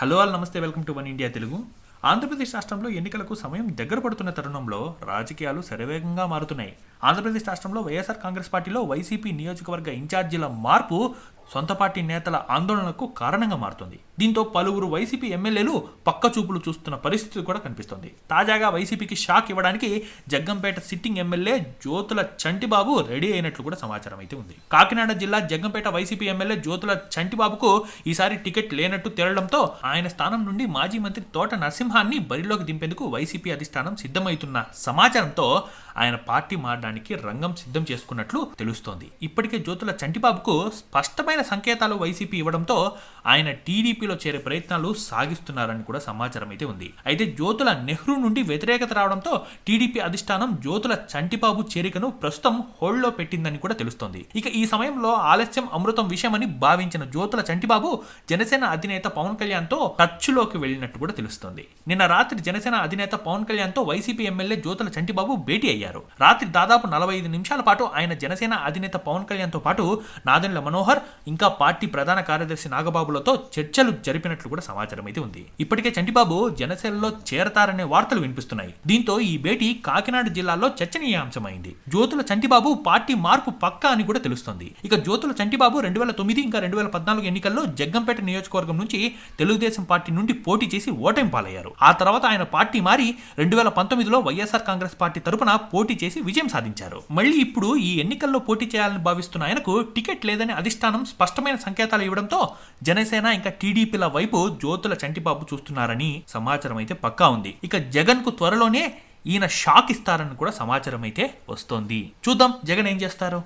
Hello all నమస్తే welcome to one India Telugu. Andhra Pradesh రాష్ట్రంలో ఎన్నికలకు సమయం దగ్గర పడుతున్న తరుణంలో రాజకీయాలు శరవేగంగా మారుతున్నాయి. ఆంధ్రప్రదేశ్ రాష్ట్రంలో వైఎస్ఆర్ కాంగ్రెస్ పార్టీలో వైసీపీ నియోజకవర్గ ఇన్ఛార్జీల మార్పు సొంత పార్టీ నేతల ఆందోళనకు కారణంగా మారుతుంది. దీంతో పలువురు వైసీపీ ఎమ్మెల్యేలు పక్క చూపులు చూస్తున్న పరిస్థితి కూడా కనిపిస్తోంది. తాజాగా వైసీపీకి షాక్ ఇవ్వడానికి Jaggampeta sitting MLA Jyothula Chantibabu ready అయినట్లు కూడా సమాచారం అయితే ఉంది. కాకినాడ జిల్లా జగ్గంపేట వైసీపీ ఎమ్మెల్యే జ్యోతుల చంటిబాబుకు ఈసారి టికెట్ లేనట్టు తేలడంతో ఆయన స్థానం నుండి మాజీ మంత్రి తోట నరసింహాన్ని బరిలోకి దింపేందుకు వైసీపీ అధిష్టానం సిద్ధమవుతున్న సమాచారంతో ఆయన పార్టీ మారడానికి రంగం సిద్ధం చేసుకున్నట్లు తెలుస్తోంది. ఇప్పటికే జ్యోతుల చంటిబాబుకు స్పష్టమైన సంకేతాలు వైసీపీ ఇవ్వడంతో ఆయన టీడీపీలో చేరే ప్రయత్నాలు సాగిస్తున్నారని కూడా సమాచారం అయితే ఉంది. అయితే జ్యోతుల నెహ్రూ నుండి వ్యతిరేకత రావడంతో టీడీపీ అధిష్టానం జ్యోతుల చంటిబాబు చేరికను ప్రస్తుతం హోల్డ్లో పెట్టిందని కూడా తెలుస్తోంది. ఇక ఈ సమయంలో ఆలస్యం అమృతం విషయమని భావించిన జ్యోతుల చంటిబాబు జనసేన అధినేత పవన్ కళ్యాణ్తో టచ్లోకి వెళ్ళినట్టు కూడా తెలుస్తోంది. నిన్న రాత్రి జనసేన అధినేత పవన్ కళ్యాణ్తో వైసీపీ ఎమ్మెల్యే జ్యోతుల చంటిబాబు భేటీ అయ్యారు. రాత్రి దాదాపు నలభై ఐదు నిమిషాల పాటు ఆయన జనసేన అధినేత పవన్ కళ్యాణ్తో పాటు నాదెండ్ల మనోహర్ ఇంకా పార్టీ ప్రధాన కార్యదర్శి నాగబాబులతో చర్చలు జరిపినట్లు కూడా సమాచారం అయితే ఉంది. ఇప్పటికే చంటిబాబు జనసేనలో చేరతారనే వార్తలు వినిపిస్తున్నాయి. దీంతో ఈ భేటీ కాకినాడ జిల్లాలో చర్చనీయాంశమైంది. జ్యోతుల చంటిబాబు పార్టీ మార్పు పక్కా అని కూడా తెలుస్తోంది. ఇక జ్యోతుల చంటిబాబు రెండు వేల తొమ్మిది ఇంకా రెండు వేల పద్నాలుగు ఎన్నికల్లో జగ్గంపేట నియోజకవర్గం నుంచి తెలుగుదేశం పార్టీ నుండి పోటీ చేసి ఓటమి పాలయ్యారు. ఆ తర్వాత ఆయన పార్టీ మారి రెండు వేల పంతొమ్మిదిలో వైఎస్ఆర్ కాంగ్రెస్ పార్టీ తరపున పోటీ చేసి విజయం సాధించారు. మళ్ళీ ఇప్పుడు ఈ ఎన్నికల్లో పోటీ చేయాలని భావిస్తున్న ఆయనకు టికెట్ లేదని అధిష్టానం స్పష్టమైన సంకేతాలు ఇవ్వడంతో జనసేన ఇంకా టీడీపీల వైపు జ్యోతుల చంటిబాబు చూస్తున్నారని సమాచారం అయితే పక్కా ఉంది. ఇక జగన్కు త్వరలోనే ఈయన షాక్ ఇస్తారని కూడా సమాచారం అయితే వస్తోంది. చూద్దాం జగన్ ఏం చేస్తారు?